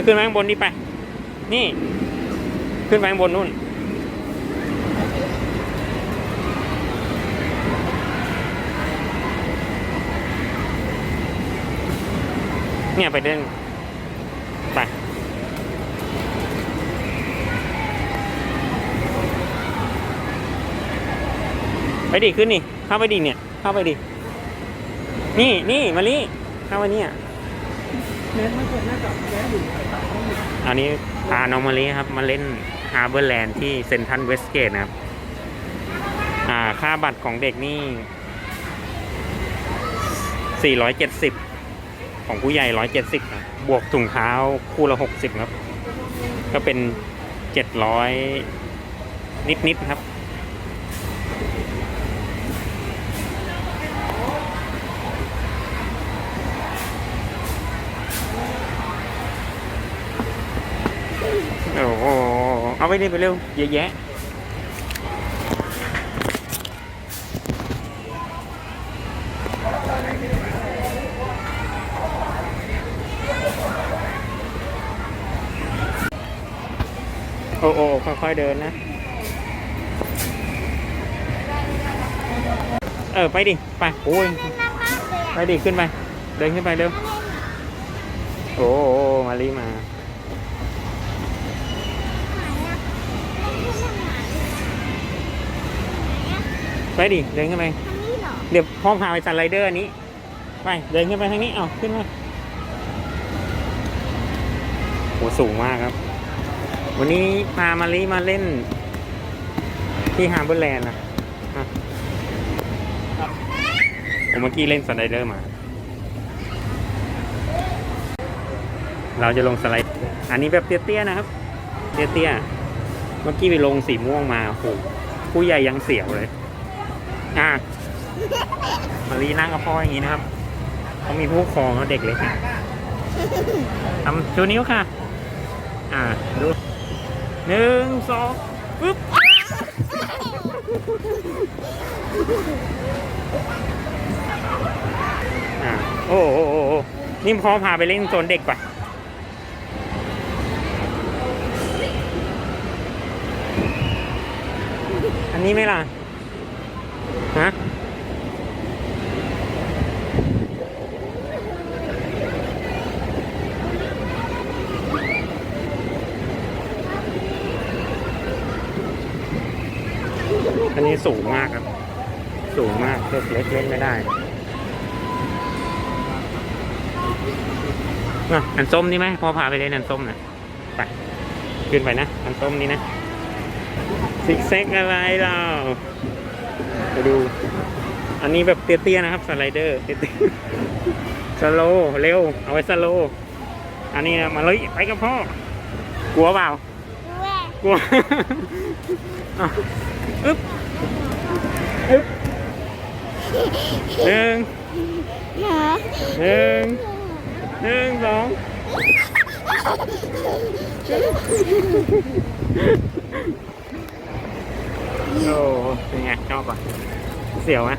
ไปขึ้นไปข้างบนนี่ไป นี่ ขึ้นไปข้างบนนู่น เนี่ยไปเดินไปไปดิขึ้นนี่เข้าไปดิเนี่ย เข้าไปดิ นี่นี่มาลีเข้ามาเนี่ยเน้นไม่ควรน่าจะแย้อยู่ อันนี้พาน้องมาลีครับ มาเล่นฮาร์เบอร์แลนด์ที่เซนทันเวสเกตนะครับ อ่า ค่าบัตรของเด็กนี่ 470 ของผู้ใหญ่ 170นะบวกถุงเท้าคู่ละ 60 ครับ ก็เป็น 700 นิดๆครับ เอาไปดิไปเร็วเยอะแยะโอ้โอ้ค่อยๆเดินนะ เออ ไปดิ ไป โอ้ย ไปดิ ขึ้นไป เดินขึ้นไปเร็ว โอ้โอ้มารีมา ไปดิเดินขึ้นไปเดี๋ยวพ่อพาไปสไลเดอร์อันนี้ ไปเดินขึ้นไปทางนี้เอาขึ้นมาโหสูงมากครับ วันนี้พามาลีมาเล่น ที่ฮาร์เบอร์แลนด์นะอะผมเมื่อกี้เล่นสไลเดอร์มา เราจะลงสไลด์ อันนี้แบบเตี้ยๆนะครับ เตี้ยๆ เมื่อกี้ไปลงสีม่วงมาโอ้โหผู้ใหญ่ยังเสียวเลย อะมารีนั่งกับพ่ออย่างนี้นะครับเขามีผู้ปกครองแล้วเด็กเล็กนะทำชูนิ้วค่ะ อ่าดูหนึ่งสองปึ๊บอ่าโอ้โหโอ้โอ้นี่พ่อพาไปเล่นโซนเด็กป่ะอันนี้ไหมล่ะ ฮะอันนี้สูงมากครับ สูงมากเด็กเล็กเล่นไม่ได้อะอันส้มนี่ไหมพอพาไปเล่นอันส้มนะไปขึ้นไปนะ อันส้มนี่นะซิกแซกอะไรเรา ไปดู อันนี้แบบเตี้ยๆนะครับสไลเดอร์เตี้ยๆสโลว์เร็ว เอาไว้สโลว์อันนี้นะมาเลยไปกับพ่อกลัวเปล่ากลัวอะอึ๊บอึ๊บหนึ่งหนึ่งหนึ่งสอง โอ้เป็นไงชอบป่ะเสียวไหม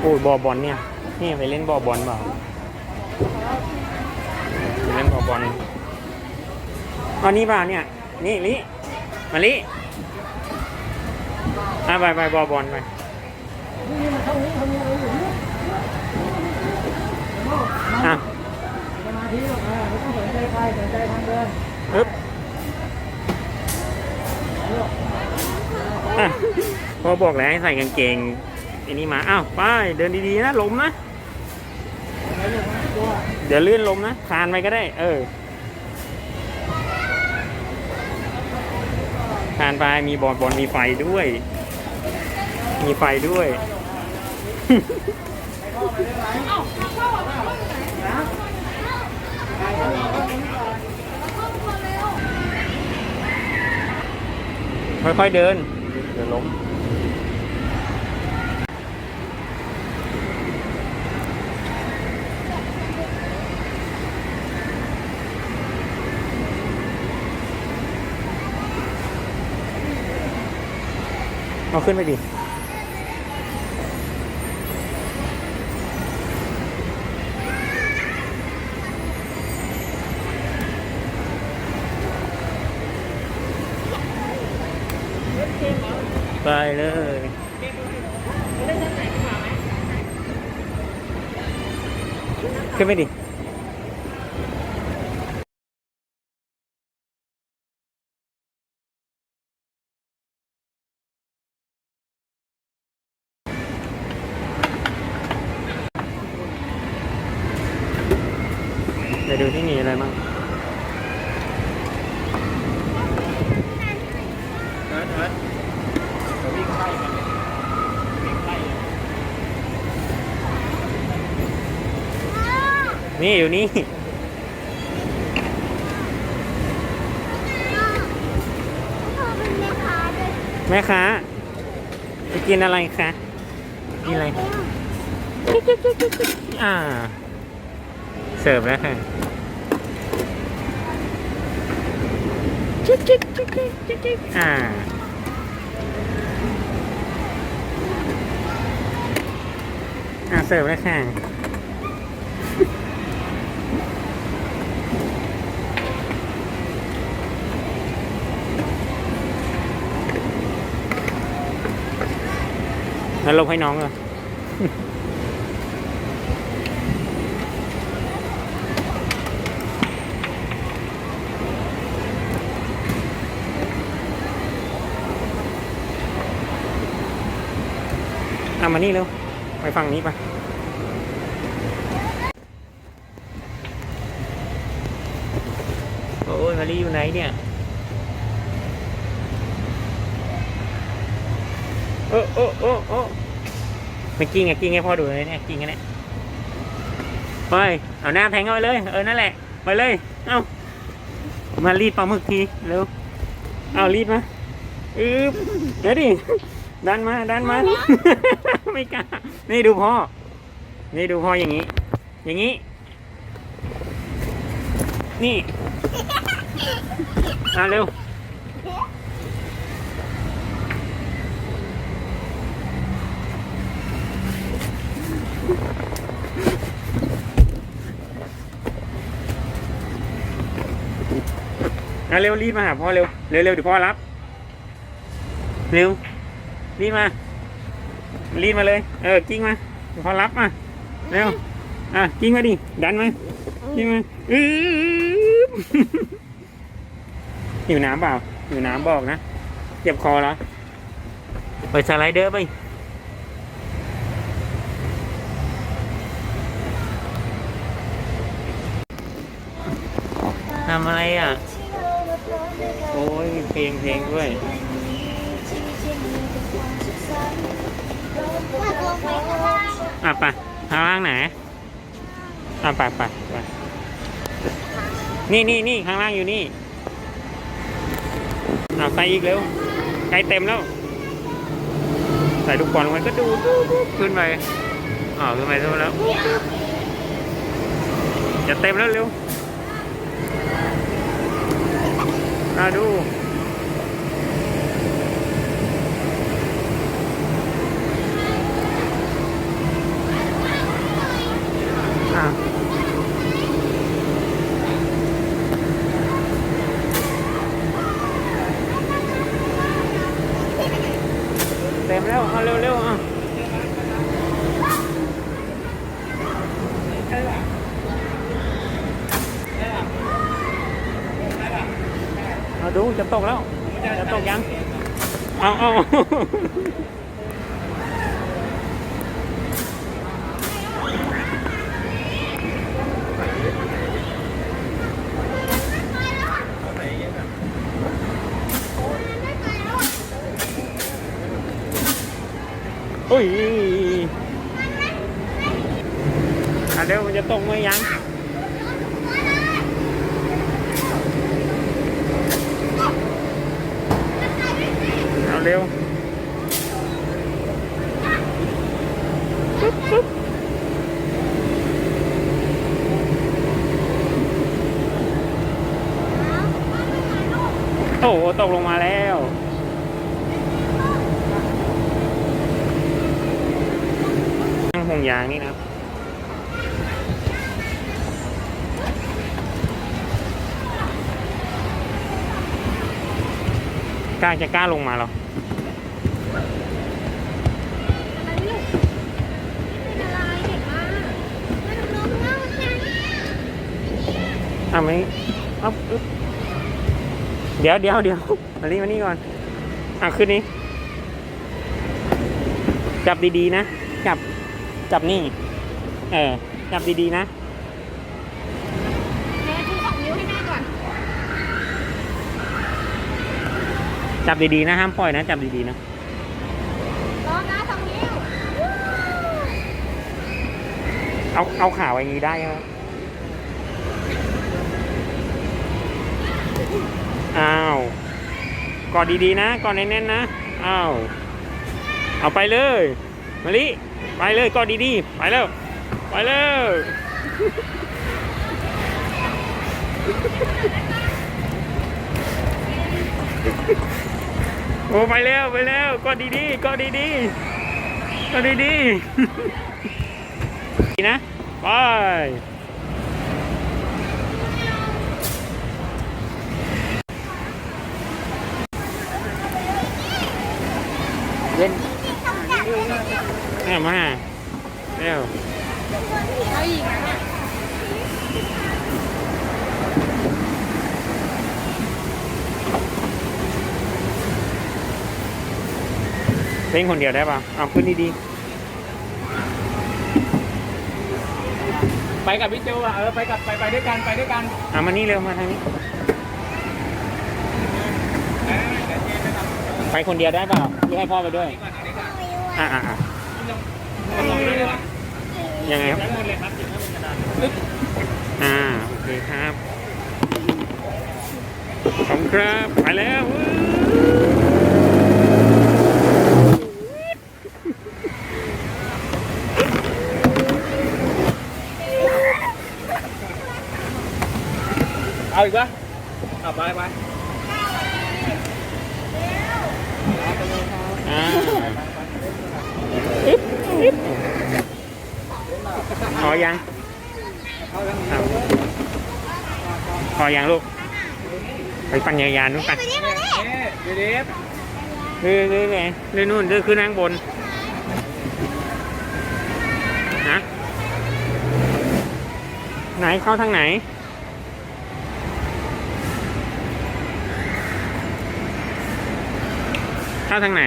โอ้ยบอบอลเนี่ย นี่ไปเล่นบอบอลเปล่า บอลอานี่เปล่าเนี่ย นี่ลิมาลิอะไปไปบอบอลไปนี่มันเข้านี้เข้านี้เอาอยู่นี่อะสมาธิหรอกอะไม่ต้องสนใจใครสนใจทางเดินอึ๊บอะพอบอกแล้วให้ใส่กางเกงอันนี้มา อ้าว ไป เดินดีๆนะ ล้มนะ อะไรอยู่นะตัว เดี๋ยวลื่นลมนะคานไปก็ได้ เออคานไปมีบอลบอลมีไฟด้วย มีไฟด้วยค่อยๆเดิน เดี๋ยวล้ม เอาขึ้นไปดิ ไปเลยขึ้นไปดิ เดี๋ยวดูที่มีอะไรบ้างเอิร์ธเอิร์ธเดี๋ยววิ่งไล่กันวิ่งไล่ นี่อยู่นี่ แม่ค้าจะกินอะไรคะกินอะไรอ่า เสิร์ฟแล้วค่ะจิ๊กจิ๊กจิ๊กจิ๊กจิ๊กจิ๊กอ่าอ่าเสิร์ฟแล้วค่ะ แล้วลงให้น้องเหรอเอามานี่เร็ว ไปฝั่งนี้ไปโอ้ยมารีอยู่ไหนเนี่ย โอ้โอ้โอ้โอ้ไม่กิ้งอะกิ้งให้พ่อดูเลยเนี่ยกิ้งกันเนี่ยไปเอาหน้าแทงเอาไปเลย เออนั่นแหละไปเลย เอามารีดปลาหมึกทีเร็วเอารีดมาอืบเดี๋ยวดิดันมาดันมาไม่กล้านี่ดูพ่อ นี่ดูพ่ออย่างนี้ อย่างนี้ นี่อะเร็ว เร็วรีบมาหาพ่อเร็วเร็วเร็วเดี๋ยวพ่อรับ เร็วรีบมารีบมาเลย เออกิ้งมาเดี๋ยวพ่อรับมาเร็วอะกิ้งมาดิดันมากิ้งมาอื้อหิวน้ำเปล่าหิวน้ำบอกนะเจ็บคอเหรอไปสไลเดอร์ไปทำอะไรอะ ลงเพลงด้วยอะไปข้างล่างไหนอะไปไปไปนี่นี่นี่ข้างล่างอยู่นี่อะใส่อีกเร็วใกล้เต็มแล้ว ใส่ลูกบอลลงไปก็ดูดูดูขึ้นไปอ๋อขึ้นไปเท่าแล้วจะเต็มแล้วเร็วอะดู อะเต็มแล้วเอาเร็วๆอะเอาดูจะตกแล้ว จะตกยัง เอาเอาอุ้ยอะเร็วมันจะตกไหมยัง โอ้โหตกลงมาแล้วนั่งห่วงยางนี่นะกล้าจะกล้าลงมาหรอ อะไม่เอาอึ๊บเดี๋ยวเดี๋ยวเดี๋ยวมานี่มานี่ก่อน อะขึ้นนี้ จับดีๆนะ จับ จับนี่ เออ จับดีๆนะแม่ชูสองนิ้วให้แม่ก่อนจับดีๆนะ ห้ามปล่อยนะ จับดีๆนะร้องนะสองนิ้ว เอา เอาขาไว้อย่างนี้ได้ไหม อ้าวกอดดีๆนะกอดแน่นๆนะอ้าวเอาไปเลยมาลิไปเลยกอดดีๆไปแล้วไปแล้วโอ้ไปแล้วไปแล้วกอดดีๆกอดดีๆกอดดีๆดีนะไปเล่นเนี่ยมาเร็วเอาอีกนะเล่นคนเดียวได้ป่ะเอาขึ้นดีไปกับพี่โจอะ เออ ไปกับไปไปด้วยกัน ไปด้วยกันๆเอามานี่เร็ว มาทางนี้ ไปคนเดียวได้เปล่าหรือให้พ่อไปด้วย อะอะอะยังไงครับอ่าโอเคครับขอบคุณครับไปแล้วเอาอีกปะเอาไปไป อ่าอึ๊บอึ๊บพอยังครับ พอยังลูก ไปปั่นจักรยานนู่นไปไปนี่มานี่เอ๊ะเดี๋ยวเดี๋ยวเรื่อยเรื่อยเรื่อยเรื่อยนู่นเรื่อยขึ้นข้างบนฮะไหนเข้าทางไหนเข้าทางไหน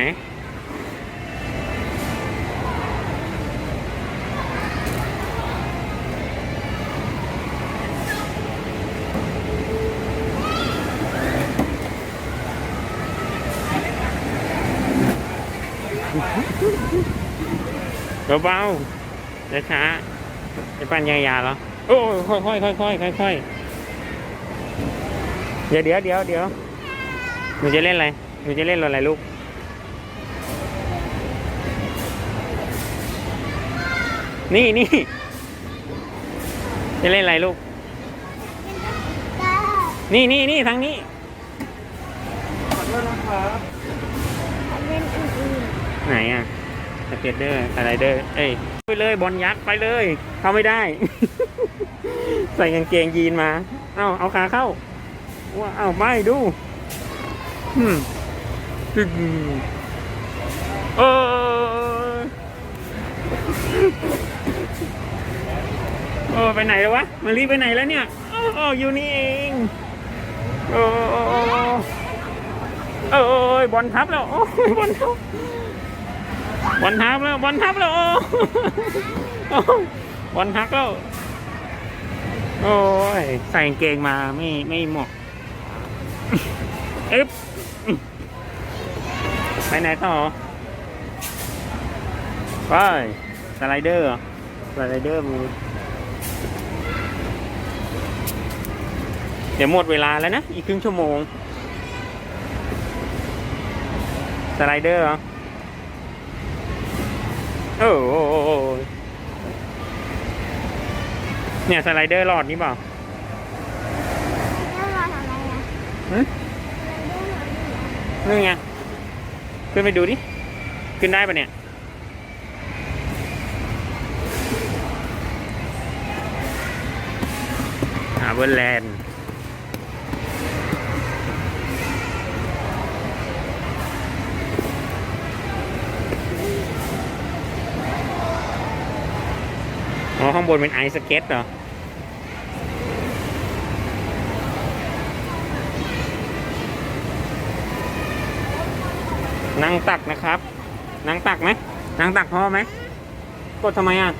เบาๆช้าจะปั่นยายาเหรอโอ้ยค่อยๆค่อยๆค่อยๆเดี๋ยวเดี๋ยวเดี๋ยวเดี๋ยวหนูจะเล่นอะไรหนูจะเล่นอะไรลูกนี่นี่จะเล่นอะไรลูก นี่นี่นี่ทางนี้ขอโทษนะครับ ไหนอะสเก็ตเดอร์อะไรเดอร์ เอ้ยไปเลยบอลยักษ์ไปเลย เข้าไม่ได้ ใส่กางเกงยีนมา เอาเอาขาเข้าว่าเอาไม่ดูอืมตึงเออโอ้ไปไหนแล้ววะมารีไปไหนแล้วเนี่ยโอ้โอ้อยู่นี่เองโอ้โอ้โอ้โอ้โอ้ยบอลทับแล้วโอ้บอลทับ บอลทับแล้วบอลทับแล้วโอ้บอลทักแล้ว โอ้ยใส่เกงมาไม่ไม่เหมาะอึ๊บไปไหนต่อไปสไลเดอร์สไลเดอร์มือเดี๋ยวหมดเวลาแล้วนะ อีกครึ่งชั่วโมง สไลเดอร์เหรอ โอ้เนี่ยสไลเดอร์หลอดนี่เปล่าแล้วรอทำอะไรอะนี่ไง ขึ้นไปดูดิ ขึ้นได้ปะเนี่ย หาเวอร์แลนด์ อ๋อ ข้างบนเป็นไอซ์สเก็ตเหรอ นั่งตักนะครับ นั่งตักไหมนั่งตักพ่อไหม กดทำไมอะ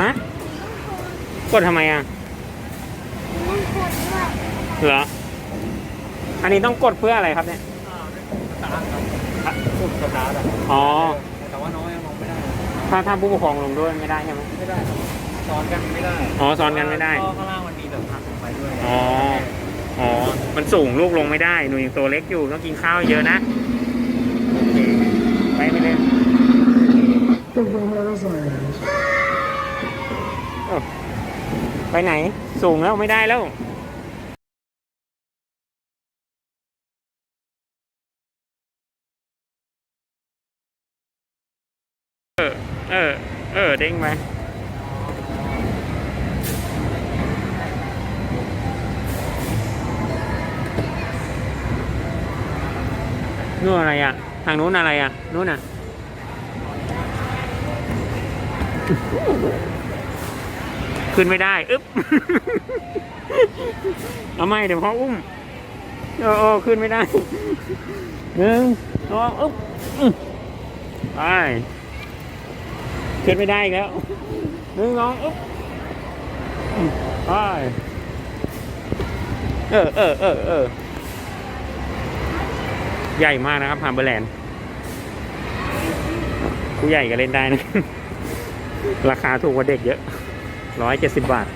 ฮะ กดทำไมอะเหรอ อันนี้ต้องกดเพื่ออะไรครับเนี่ยสตาร์ทครับสุดสตาร์ทอะอ๋ ถ้าถ้าผู้ปกครองลงด้วยไม่ได้ใช่ไหม ไม่ได้ครับซ้อนกันไม่ได้อ๋อซ้อนกันไม่ได้ เพราะข้างล่างมันมีแบบหักลงไปด้วยอ๋อ อ๋อ มันสูงลูกลงไม่ได้ หนูยังตัวเล็กอยู่ต้องกินข้าวเยอะนะโอเคไปไปเลยเอ้าไปไหน สูงแล้วไม่ได้แล้ว เออ เออ เด้งไปนู่นอะไรอะ ทางนู้นอะไรอะ นู้นอะ ขึ้นไม่ได้อึ๊บ เอาไม่เดี๋ยวพ่ออุ้มโอ้โอ้ขึ้นไม่ได้หนึ่งสองอึ๊บไป ขึ้นไม่ได้อีกแล้วหนึ่งสองอุ๊บไปเออเออเออเออใหญ่มากนะครับฮาร์เบอร์แลนด์ผู้ใหญ่ก็เล่นได้นะ ราคาถูกกว่าเด็กเยอะร้อยเจ็ดสิบบาท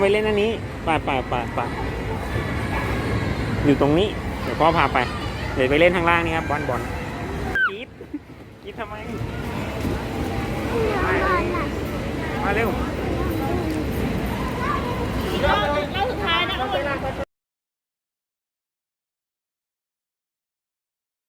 ไปเล่นอันนี้ไปไปไปไปอยู่ตรงนี้ เดี๋ยวพ่อพาไป เดี๋ยวไปเล่นข้างล่างนี่ครับบอลบอลกีดกีดทำไมมาเร็ว